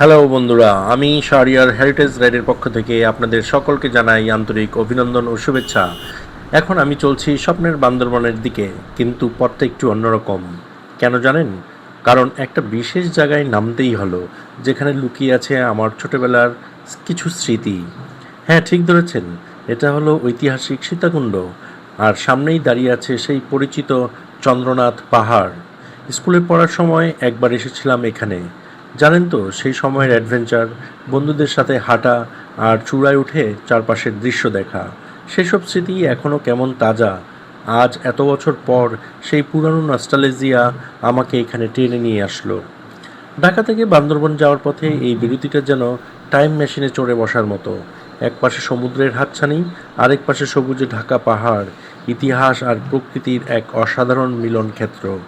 Hello বন্ধুরা। আমি Shahriar heritage রাইডের পক্ষ থেকে আপনাদের সকলকে জানাই আন্তরিক অভিনন্দন ও শুভেচ্ছা। এখন আমি চলছি স্বপ্নের বান্দরবনের দিকে, কিন্তু পথটা একটু অন্যরকম। কেন জানেন? কারণ একটা বিশেষ জায়গায় নামতেই হলো, যেখানে লুকিয়ে আছে আমার ছোটবেলার কিছু স্মৃতি। হ্যাঁ ঠিক ধরেছেন। এটা হলো ঐতিহাসিক সীতাকুণ্ড, আর সামনেই দাঁড়িয়ে আছে সেই পরিচিত চন্দ্রনাথ পাহাড়। স্কুলে পড়ার সময় একবার এসেছিলাম এখানে। জানেন তো, সেই সময়ের অ্যাডভেঞ্চার বন্ধুদের সাথে হাঁটা আর চূড়ায় উঠে চারপাশের দৃশ্য দেখা। সেসব স্মৃতি এখনও কেমন তাজা। আজ এত বছর পর সেই পুরানো নস্টালেজিয়া আমাকে এখানে টেনে নিয়ে আসলো। ঢাকা থেকে বান্দরবন যাওয়ার পথে এই বিরতিটা যেন টাইম মেশিনে চড়ে বসার মতো। এক পাশে সমুদ্রের হাতছানি, আরেক পাশে সবুজে ঢাকা পাহাড়, ইতিহাস আর প্রকৃতির এক অসাধারণ মিলন ক্ষেত্র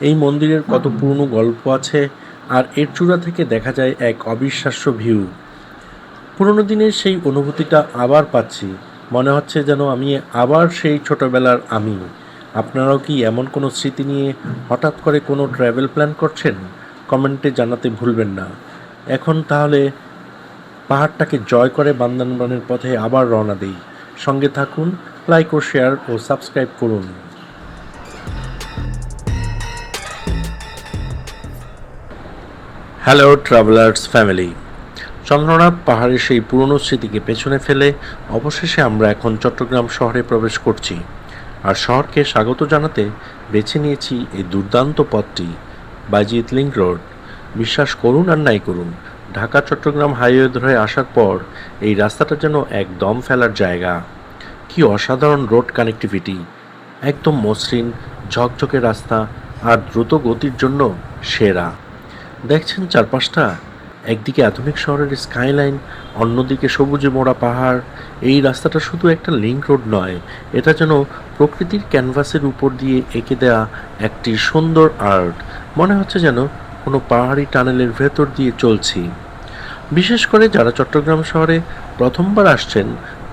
এই মন্দিরের কত পুরনো গল্প আছে আর এর চূড়া থেকে দেখা যায় এক অবিশ্বাস্য ভিউ। পুরনো দিনের সেই অনুভূতিটা আবার পাচ্ছি। মনে হচ্ছে যেন আমি আবার সেই ছোটবেলার আমি। আপনারাও কি এমন কোনো স্মৃতি নিয়ে হঠাৎ করে কোনো ট্রাভেল প্ল্যান করছেন? কমেন্টে জানাতে ভুলবেন না। এখন তাহলে পাহাড়টাকে জয় করে বান্দরবানের পথে আবার রওনা দিই। সঙ্গে থাকুন লাইক ও শেয়ার ও সাবস্ক্রাইব করুন। হ্যালো ট্রাভেলার্স ফ্যামিলি চন্দ্রনাথ পাহাড়ের সেই পুরনো স্মৃতিকে পেছনে ফেলে অবশেষে আমরা এখন চট্টগ্রাম শহরে প্রবেশ করছি। আর শহরকে স্বাগত জানাতে বেছে নিয়েছি এই দুর্দান্ত পথটি, বাইজিৎ লিঙ্ক রোড। বিশ্বাস করুন আর নাই করুন, ঢাকা চট্টগ্রাম হাইওয়ে ধরে আসার পর এই রাস্তাটা যেন এক দম ফেলার জায়গা। কি অসাধারণ রোড কানেক্টিভিটি, একদম মসৃণ, ঝকঝকে রাস্তা আর দ্রুত গতির জন্য সেরা। দেখছেন চারপাশটা? একদিকে আধুনিক শহরের স্কাইলাইন অন্যদিকে সবুজে মোড়া পাহাড়। এই রাস্তাটা শুধু একটা লিঙ্ক রোড নয়, এটা যেন প্রকৃতির ক্যানভাসের উপর দিয়ে এঁকে দেয়া একটি সুন্দর আর্ট মনে হচ্ছে যেন কোনো পাহাড়ি টানেলের ভেতর দিয়ে চলছি। বিশেষ করে যারা চট্টগ্রাম শহরে প্রথমবার আসছেন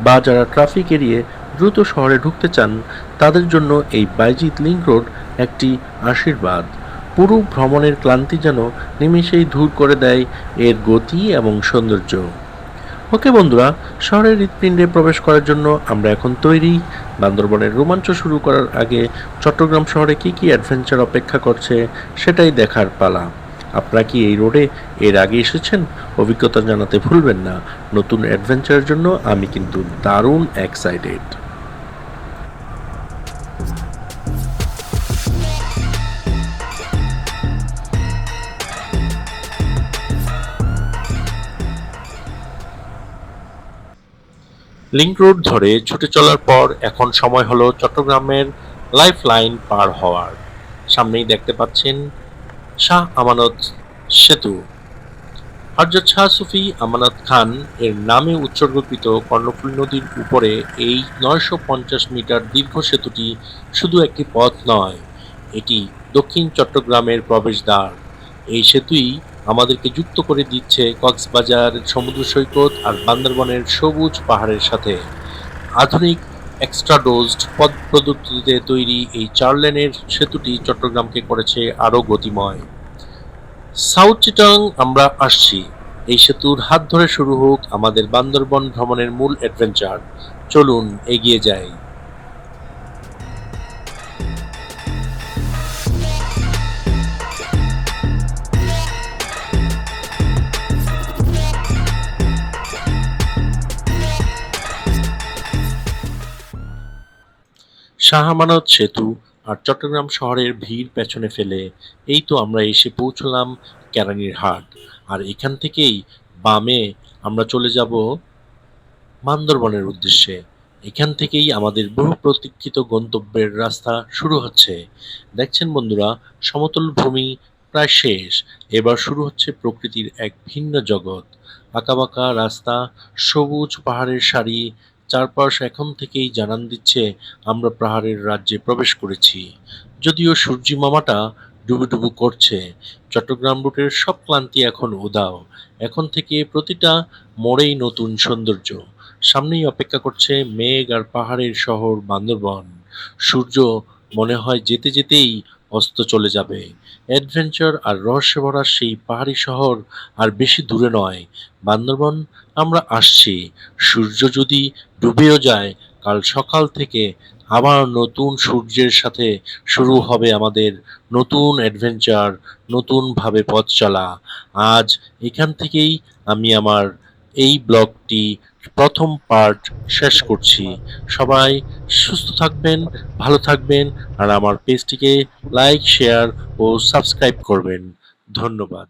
বা যারা ট্রাফিক এড়িয়ে দ্রুত শহরে ঢুকতে চান, তাদের জন্য এই বাইজিৎ লিঙ্ক রোড একটি আশীর্বাদ। পুরো ভ্রমণের ক্লান্তি যেন নিমেষেই দূর করে দেয় এর গতি এবং সৌন্দর্য। ওকে বন্ধুরা, শহরের হৃৎপিণ্ডে প্রবেশ করার জন্য আমরা এখন তৈরি। বান্দরবনের রোমাঞ্চ শুরু করার আগে চট্টগ্রাম শহরে কি কি অ্যাডভেঞ্চার অপেক্ষা করছে সেটাই দেখার পালা। আপনারা কি এই রোডে এর আগে এসেছেন? অভিজ্ঞতা জানাতে ভুলবেন না। নতুন অ্যাডভেঞ্চারের জন্য আমি কিন্তু দারুণ এক্সাইটেড লিংক রোড ধরে ছুটে চলার পর এখন সময় হলো চট্টগ্রামের লাইফ লাইন পার হওয়ার। সামনেই দেখতে পাচ্ছেন শাহ আমানত সেতু। হরজত শাহ সুফি আমানত খান এর নামে উৎসর্গকৃত কর্ণফুল নদীর উপরে এই নয়শো পঞ্চাশ মিটার দীর্ঘ সেতুটি শুধু একটি পথ নয়, এটি দক্ষিণ চট্টগ্রামের প্রবেশদ্বার। এই সেতুই আমাদেরকে যুক্ত করে দিচ্ছে কক্সবাজার সমুদ্র সৈকত আর বান্দরবনের সবুজ পাহাড়ের সাথে। আধুনিক এক্সট্রা ডোজড পদ প্রযুক্তিতে তৈরি এই চার লেনের সেতুটি চট্টগ্রামকে করেছে আরও গতিময়। সাউথ চিটাং, আমরা আসছি। এই সেতুর হাত ধরে শুরু হোক আমাদের বান্দরবন ভ্রমণের মূল অ্যাডভেঞ্চার চলুন এগিয়ে যাই। শাহ আমানত সেতু আর চট্টগ্রাম শহরের ভিড় পেছনে ফেলে এই তো আমরা এসে পৌঁছলাম কেরানির হাট। আর এখান থেকেই বামে আমরা চলে যাব বান্দরবনের উদ্দেশ্যে। এখান থেকেই আমাদের বহু প্রতীক্ষিত গন্তব্যের রাস্তা শুরু হচ্ছে। দেখছেন বন্ধুরা, সমতল ভূমি প্রায় শেষ। এবার শুরু হচ্ছে প্রকৃতির এক ভিন্ন জগৎ। আঁকাবাঁকা রাস্তা, সবুজ পাহাড়ের সারি চারপাশ এখন থেকেই জানান দিচ্ছে, আমরা পাহাড়ের রাজ্যে প্রবেশ করেছি। যদিও সূর্যি মামাটা ডুবুডুবু করছে, চট্টগ্রাম রুটের সব ক্লান্তি এখন উদাও। এখন থেকে প্রতিটা মোড়েই নতুন সৌন্দর্য। সামনেই অপেক্ষা করছে মেঘ আর পাহাড়ের শহর বান্দরবন। সূর্য মনে হয় যেতে যেতেই অস্ত চলে যাবে। অ্যাডভেঞ্চার আর রহস্য ভরা সেই পাহাড়ি শহর আর বেশি দূরে নয়। বান্দরবন, আমরা আসছি। সূর্য যদি ডুবেও যায়, কাল সকাল থেকে আবার নতুন সূর্যের সাথে শুরু হবে আমাদের নতুন অ্যাডভেঞ্চার, নতুনভাবে পথ চলা। আজ এখান থেকেই আমি আমার এই ব্লগটি প্রথম পার্ট শেষ করছি। সবাই সুস্থ থাকবেন, ভালো থাকবেন, আর আমার পেজটিকে লাইক শেয়ার ও সাবস্ক্রাইব করবেন। ধন্যবাদ।